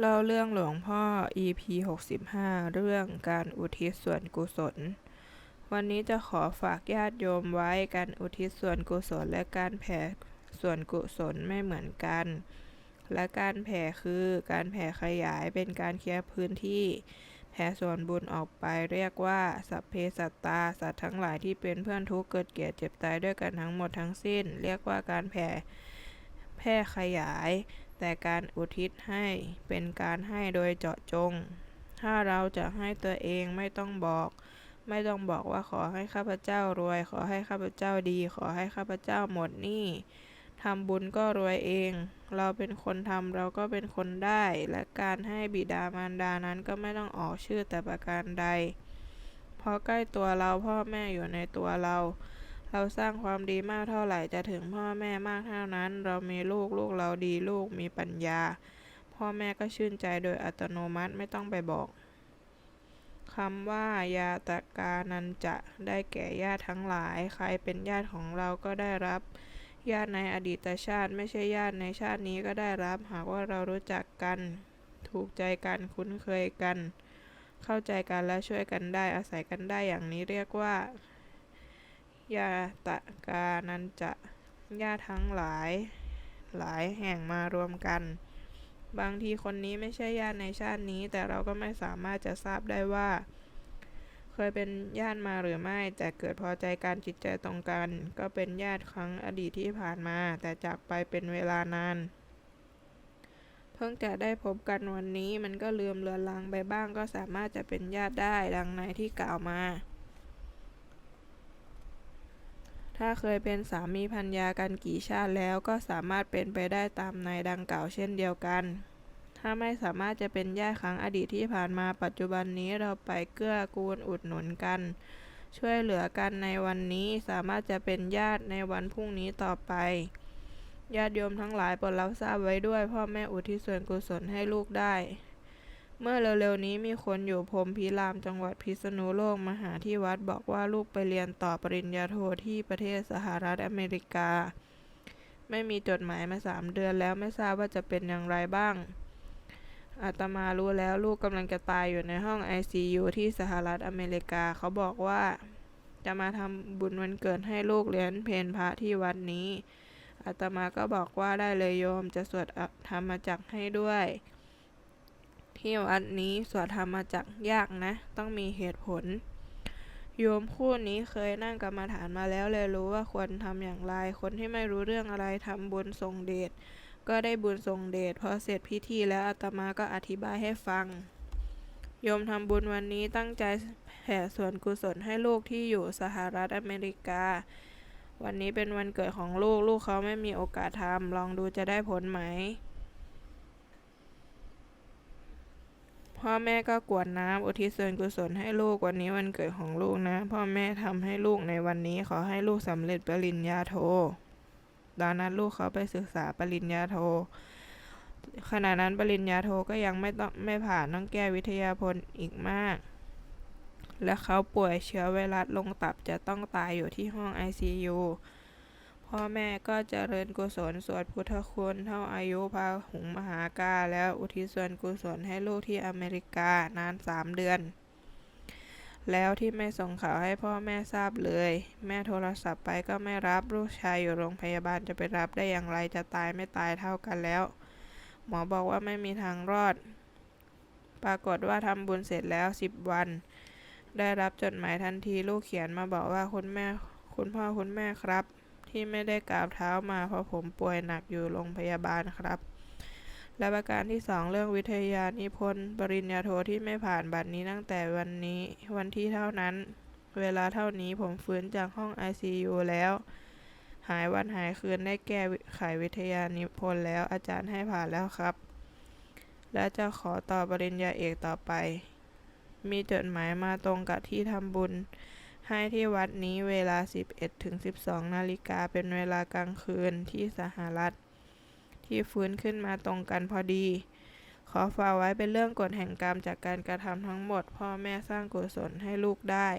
เล่าเรื่องหลวงพ่อ EP 65 เรื่องการอุทิศส่วนกุศล วันนี้จะขอฝากญาติโยมไว้การอุทิศส่วนกุศลและการแผ่ส่วนกุศลไม่เหมือนกัน และการแผ่คือการแผ่ขยายเป็นการเคลียร์พื้นที่ แผ่ส่วนบุญออกไปเรียกว่า สัพเพสัตตา สัตว์ทั้งหลายที่เป็นเพื่อนทุกข์เกิดเกียดเจ็บตายด้วยกันทั้งหมดทั้งสิ้น เรียกว่าการแผ่แพร่ขยาย แต่การอุทิศให้เป็นการให้โดยเจาะจง ถ้าเราจะให้ตัวเองไม่ต้องบอก ไม่ต้องบอกว่าขอให้ข้าพเจ้ารวย ขอให้ข้าพเจ้าดี ขอให้ข้าพเจ้าหมดหนี้ทำบุญก็รวยเอง เราเป็นคนทำเราก็เป็นคนได้ และการให้บิดามารดานั้นก็ไม่ต้องออกชื่อแต่ประการใด เพราะใกล้ตัวเราพ่อแม่อยู่ในตัวเรา เราสร้างความดีมากเท่าไหร่จะถึงพ่อแม่มากเท่านั้น เรามีลูกลูกเราดีลูกมีปัญญา พ่อแม่ก็ชื่นใจโดยอัตโนมัติไม่ต้องไปบอกคำว่ายาตกานันจะได้แก่ญาติทั้งหลาย ใครเป็นญาติของเราก็ได้รับ ญาติในอดีตชาติ ไม่ใช่ญาติในชาตินี้ก็ได้รับ หากว่าเรารู้จักกัน ถูกใจกันคุ้นเคยกัน เข้าใจกันและช่วยกันได้อาศัยกันได้อย่างนี้เรียกว่า ยาตกานันจะญาติทั้งหลาย หลายแห่งมารวมกัน บางทีคนนี้ไม่ใช่ญาติในชาตินี้ แต่เราก็ไม่สามารถจะทราบได้ว่า เคยเป็นญาติมาหรือไม่ แต่เกิดพอใจการจิตใจตรงกัน ก็เป็นญาติครั้งอดีตที่ผ่านมา แต่จากไปเป็นเวลานานเพิ่งจะได้พบกันวันนี้มันก็ลืมเลือนลางไปบ้างก็สามารถจะเป็นญาติได้ดังในที่กล่าวมา ถ้าเคยเป็นสามีพันยากันกี่ชาติแล้วก็สามารถเป็นไปได้ตามในดังกล่าวเช่นเดียวกัน ถ้าไม่สามารถจะเป็นญาติครั้งอดีตที่ผ่านมาปัจจุบันนี้เราไปเกื้อกูลอุดหนุนกัน ช่วยเหลือกันในวันนี้สามารถจะเป็นญาติในวันพรุ่งนี้ต่อไปญาติโยมทั้งหลายโปรดรับทราบไว้ด้วยพ่อแม่อุทิศส่วนกุศลให้ลูกได้ เมื่อเร็วๆนี้มีคนอยู่พรมพิรามจังหวัดพิษณุโลกมาหาที่วัดบอกว่าลูกไปเรียนต่อปริญญาโทที่ประเทศสหรัฐอเมริกา ไม่มีจดหมายมาสามเดือนแล้วไม่ทราบว่าจะเป็นอย่างไรบ้างอาตมารู้แล้วลูกกำลังจะตายอยู่ในห้อง ICU ที่สหรัฐอเมริกาเขาบอกว่า จะมาทำบุญวันเกิดให้ลูกเลี้ยนเพนพระที่วัดนี้อาตมาก็บอกว่าได้เลยโยมจะสวดธรรมจักให้ด้วย ที่วัดนี้สวดธรรมจักยากนะ ต้องมีเหตุผล โยมคู่นี้เคยนั่งกรรมาฐานมาแล้วเลยรู้ว่าควรทำอย่างไร คนที่ไม่รู้เรื่องอะไรทำบุญทรงเดชก็ได้บุญทรงเดชพอเสร็จพิธีแล้วอาตมาก็อธิบายให้ฟัง โยมทำบุญวันนี้ตั้งใจแผ่ส่วนกุศลให้ลูกที่อยู่สหรัฐอเมริกา วันนี้เป็นวันเกิดของลูก ลูกเขาไม่มีโอกาสทำลองดูจะได้ผลไหม พ่อแม่ก็กวดน้ำอุทิศส่วนกุศลให้ลูกวันนี้วันเกิดของลูกนะ พ่อแม่ทำให้ลูกในวันนี้ขอให้ลูกสำเร็จปริญญาโทตอนนั้นลูกเขาไปศึกษาปริญญาโท ขณะนั้นปริญญาโทก็ยังไม่ต้องไม่ผ่านต้องแก้วิทยาพลอีกมาก และเขาป่วยเชื้อไวรัสลงตับจะต้องตายอยู่ที่ห้อง ICU พ่อแม่ก็เจริญกุศลสวดพุทธคุณเท่าอายุพาหุงมหากาแล้วอุทิศส่วนกุศลให้ลูกที่อเมริกานานสามเดือน แล้วที่ไม่ส่งข่าวให้พ่อแม่ทราบเลย แม่โทรศัพท์ไปก็ไม่รับลูกชายอยู่โรงพยาบาลจะไปรับได้อย่างไรจะตายไม่ตายเท่ากันแล้ว หมอบอกว่าไม่มีทางรอด ปรากฏว่าทำบุญเสร็จแล้วสิบวัน ได้รับจดหมายทันทีลูกเขียนมาบอกว่าคุณแม่คุณพ่อคุณแม่ครับ ที่ไม่ได้กราบเท้ามาเพราะผมป่วยหนักอยู่โรงพยาบาลครับ และประการที่สองเรื่องวิทยานิพนธ์ปริญญาโทที่ไม่ผ่านบัตรนี้ตั้งแต่วันนี้วันที่เท่านั้น เวลาเท่านี้ผมฟื้นจากห้อง ICU แล้ว หายวันหายคืนได้แก้ไขวิทยานิพนธ์แล้วอาจารย์ให้ผ่านแล้วครับ และจะขอต่อปริญญาเอกต่อไป มีจดหมายมาตรงกับที่ทำบุญ ให้ที่วัดนี้เวลา 11ถึง12 นาฬิกาเป็นเวลากลางคืนที่สหรัฐ ที่ฟื้นขึ้นมาตรงกันพอดี ขอฝากไว้เป็นเรื่องกฎแห่งกรรมจากการกระทำทั้งหมด พ่อแม่สร้างกุศลให้ลูกได้